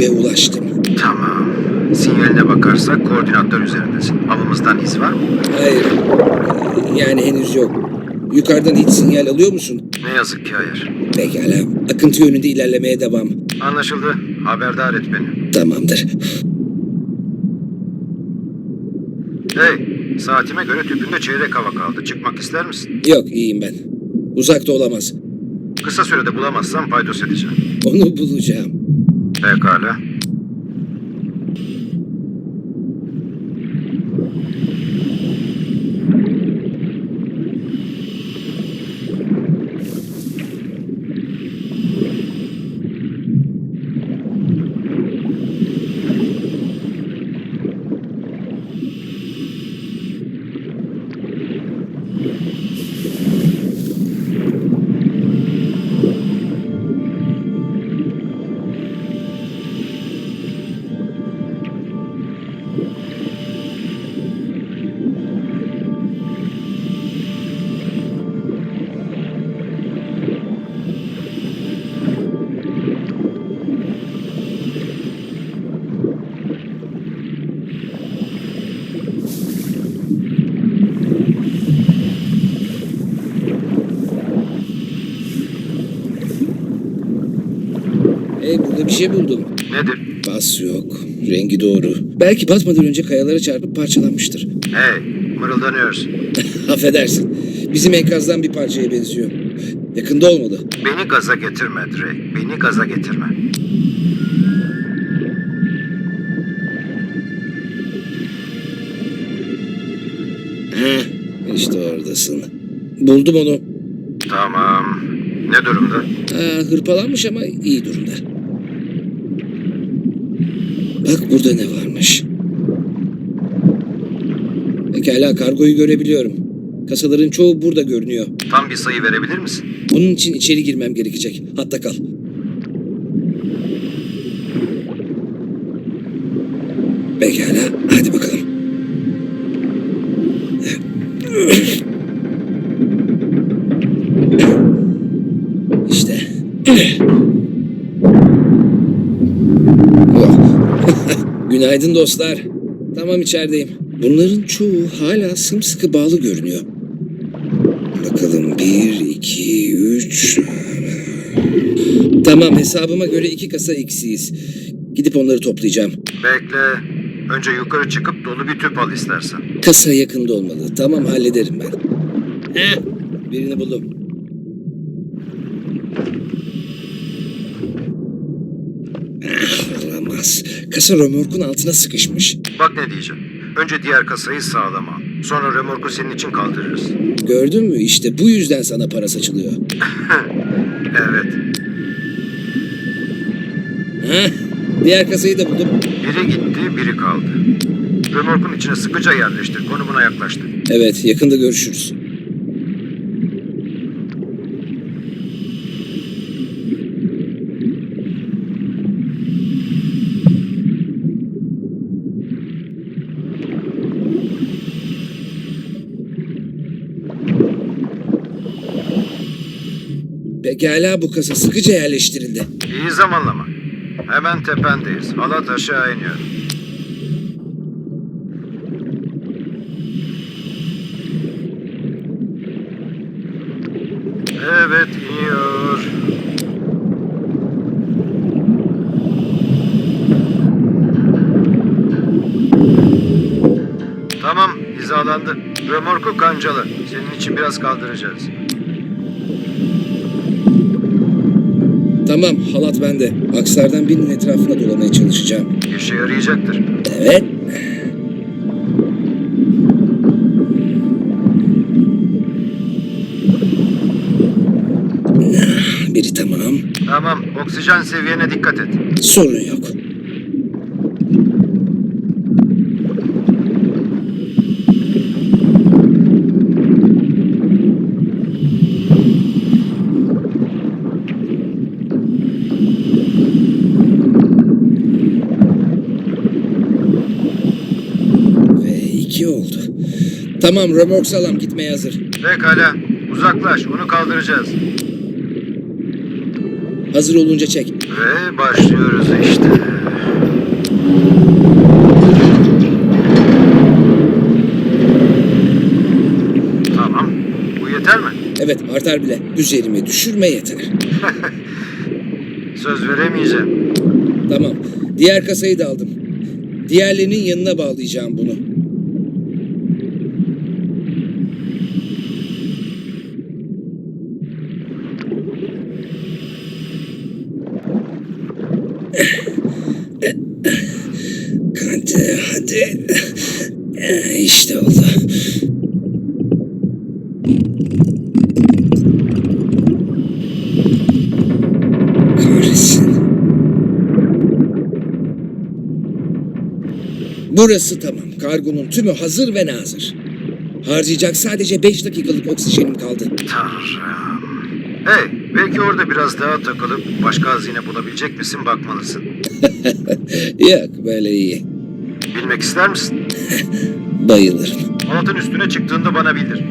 Rakibe ulaştım. Tamam. Sinyaline bakarsak koordinatlar üzerindesin. Avımızdan iz var mı? Hayır. Yani henüz yok. Yukarıdan hiç sinyal alıyor musun? Ne yazık ki hayır. Pekala. Akıntı yönünde ilerlemeye devam. Anlaşıldı. Haberdar et beni. Tamamdır. Hey, saatime göre tüpünde çeyrek hava kaldı. Çıkmak ister misin? Yok iyiyim ben. Uzakta olamaz. Kısa sürede bulamazsam paydos edeceğim. Onu bulacağım. Pekala. Bir şey buldum. Nedir? Bas yok. Rengi doğru. Belki batmadan önce kayalara çarpıp parçalanmıştır. Hey, mırıldanıyorsun. Affedersin. Bizim enkazdan bir parçaya benziyor. Yakında olmalı. Beni gaza getirme Drake. Beni gaza getirme. Heh, işte oradasın. Buldum onu. Tamam. Ne durumda? Aa, hırpalanmış ama iyi durumda. Bak burada ne varmış. Pekala kargoyu görebiliyorum. Kasaların çoğu burada görünüyor. Tam bir sayı verebilir misin? Bunun için içeri girmem gerekecek. Hatta kal. Pekala, hadi bakalım. İşte. Oh. Günaydın dostlar. Tamam içerideyim. Bunların çoğu hala sımsıkı bağlı görünüyor. Bakalım bir, iki, üç. Tamam hesabıma göre iki kasa eksiyiz. Gidip onları toplayacağım. Bekle. Önce yukarı çıkıp dolu bir tüp al istersen. Kasa yakında olmalı. Tamam hallederim ben. Heh, birini buldum. Ah, olamaz. Kasa römorkun altına sıkışmış. Bak ne diyeceğim. Önce diğer kasayı sağlama. Sonra remorku senin için kaldırırız. Gördün mü? İşte bu yüzden sana para saçılıyor. Evet. Heh, diğer kasayı da buldum. Biri gitti, biri kaldı. Remorkun içine sıkıca yerleştir. Konumuna yaklaştı. Evet, yakında görüşürüz. Pekala bu kasa sıkıca yerleştirildi. İyi zamanlama. Hemen tependeyiz. Halat aşağı iniyor. Evet iniyor. Tamam hizalandı. Römorku kancalı. Senin için biraz kaldıracağız. Tamam halat bende. Akslardan birinin etrafına dolamaya çalışacağım. İşe yarayacaktır. Evet. Biri tamam. Tamam oksijen seviyene dikkat et. Sorun yok. Ve iki oldu. Tamam römork salam gitmeye hazır. Pekala uzaklaş onu kaldıracağız. Hazır olunca çek. Ve başlıyoruz işte. Tamam. Bu yeter mi? Evet artar bile. Üzerime düşürme yeter. Söz veremeyeceğim. Tamam. Diğer kasayı da aldım. Diğerlerinin yanına bağlayacağım bunu. Hadi, hadi. İşte oldu. Kahretsin. Burası tamam. Kargonun tümü hazır ve nazır. Harcayacak sadece 5 dakikalık oksijenim kaldı. Tanrım. Hey, belki orada biraz daha takılıp başka hazine bulabilecek misin bakmalısın. Yok böyle iyi. Bilmek ister misin? Bayılırım. Altın üstüne çıktığında bana bildir.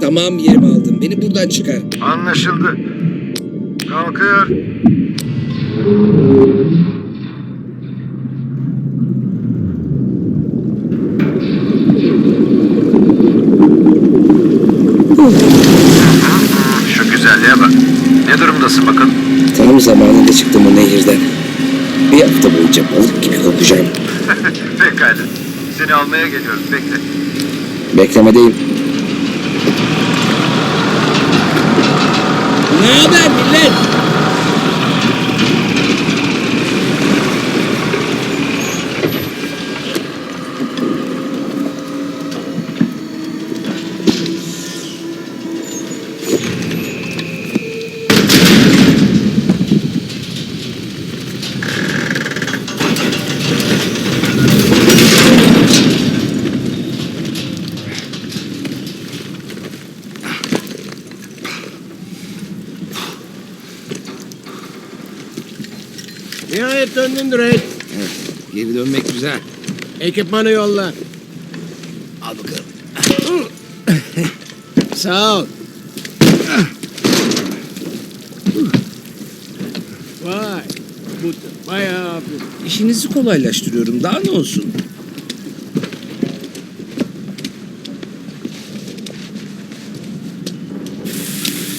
Tamam yerimi aldım. Beni buradan çıkar. Anlaşıldı. Kalkıyor. Şu güzelliğe bak. Ne durumdasın bakın? Tam zamanında çıktım o nehirden. Bir hafta boyunca balık gibi kokacağım. Pekala. Seni almaya geliyorum. Bekle. Beklemedeyim. Ne haber millet? Nihayet döndün Drake. Geri dönmek güzel. Ekipmanı yolla. Al bakalım. Sağ ol. Vay. Bu bayağı hafif. İşinizi kolaylaştırıyorum. Daha ne olsun?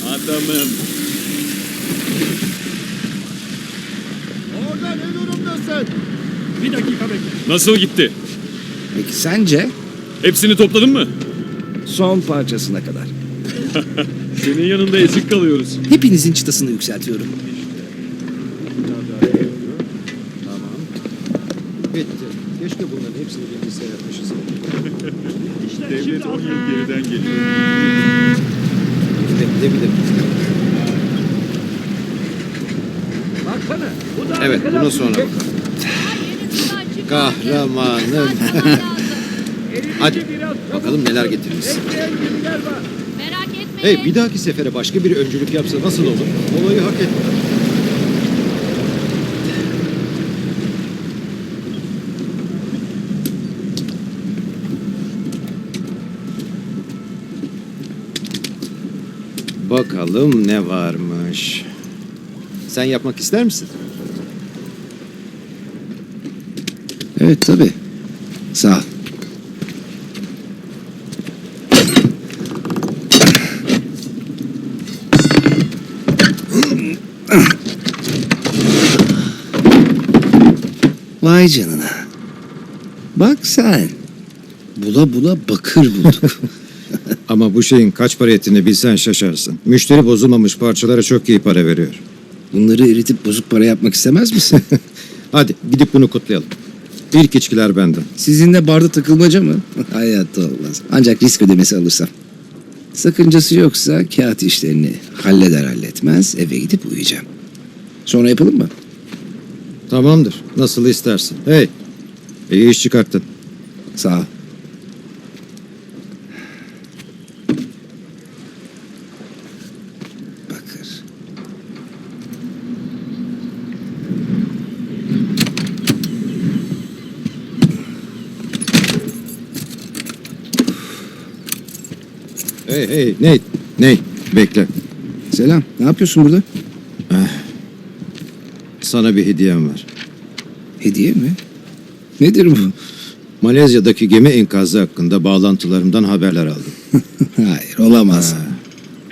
Adamım. Orada ne durumdasın? Bir dakika bekle. Nasıl gitti? Peki sence? Hepsini topladın mı? Son parçasına kadar. Senin yanında ezik kalıyoruz. Hepinizin çıtasını yükseltiyorum. Bitti. Keşke bunların hepsini bilgisayara taşısaydım. Devlet 10 yıl geriden geliyor. Gidebilir. Evet, bundan sonra bakalım. Kahramanım. Hadi bakalım neler getirmişsin. Merak etmeyin. Hey bir dahaki sefere başka bir öncülük yapsa nasıl olur? Olayı hak etti. Bakalım ne varmış. Sen yapmak ister misin? Evet tabii. Sağ ol. Vay canına. Bak sen. Bula bula bakır bulduk. Ama bu şeyin kaç para ettiğini bilsen şaşarsın. Müşteri bozulmamış parçalara çok iyi para veriyor. Bunları eritip bozuk para yapmak istemez misin? Hadi gidip bunu kutlayalım. İlk içkiler benden. Sizinle barda takılmaca mı? Hayatta olmaz. Ancak risk ödemesi alırsam. Sakıncası yoksa kağıt işlerini halleder halletmez eve gidip uyuyacağım. Sonra yapalım mı? Tamamdır. Nasıl istersin. Hey. İyi iş çıkarttın. Sağ ol. Hey hey Nate. Nate. Bekle. Selam. Ne yapıyorsun burada? Sana bir hediyem var. Hediye mi? Nedir bu? Malezya'daki gemi enkazı hakkında bağlantılarımdan haberler aldım. Hayır olamaz.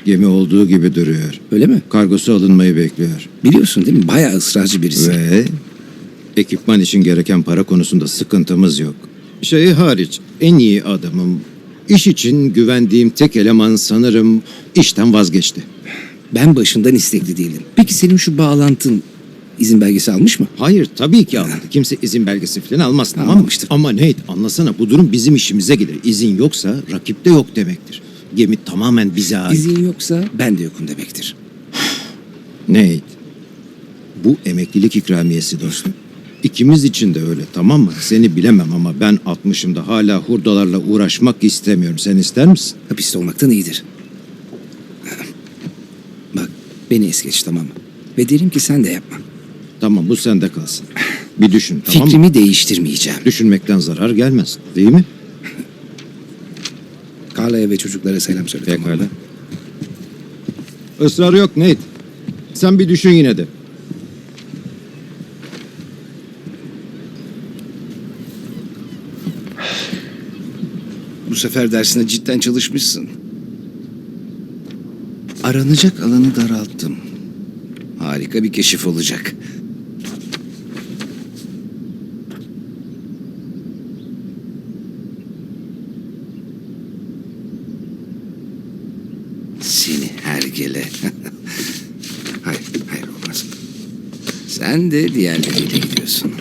Gemi olduğu gibi duruyor. Öyle mi? Kargosu alınmayı bekliyor. Biliyorsun değil mi? Bayağı ısrarcı birisi. Ve ekipman için gereken para konusunda sıkıntımız yok. Şey hariç en iyi adamım. İş için güvendiğim tek eleman sanırım işten vazgeçti. Ben başından istekli değildim. Peki senin şu bağlantın izin belgesi almış mı? Hayır tabii ki almadı. Kimse izin belgesi falan almaz tamam mı? Almamıştır. Ama Nate anlasana bu durum bizim işimize gelir. İzin yoksa rakipte yok demektir. Gemi tamamen bize ait. İzin yoksa ben de yokum demektir. Nate, bu emeklilik ikramiyesi dostum. İkimiz için de öyle tamam mı? Seni bilemem ama ben 60'ımda hala hurdalarla uğraşmak istemiyorum. Sen ister misin? Hapiste olmaktan iyidir. Bak beni es geç tamam mı? Ve derim ki sen de yapma. Tamam bu sende kalsın. Bir düşün tamam mı? Fikrimi değiştirmeyeceğim. Düşünmekten zarar gelmez değil mi? Carla'ya ve çocuklara selam söyle. tamam mı? Pekala. Israr yok Nate. Sen bir düşün yine de. Bu sefer dersine cidden çalışmışsın. Aranacak alanı daralttım. Harika bir keşif olacak. Seni hergele. hayır, hayır olmaz. Sen de diğerleriyle gidiyorsun.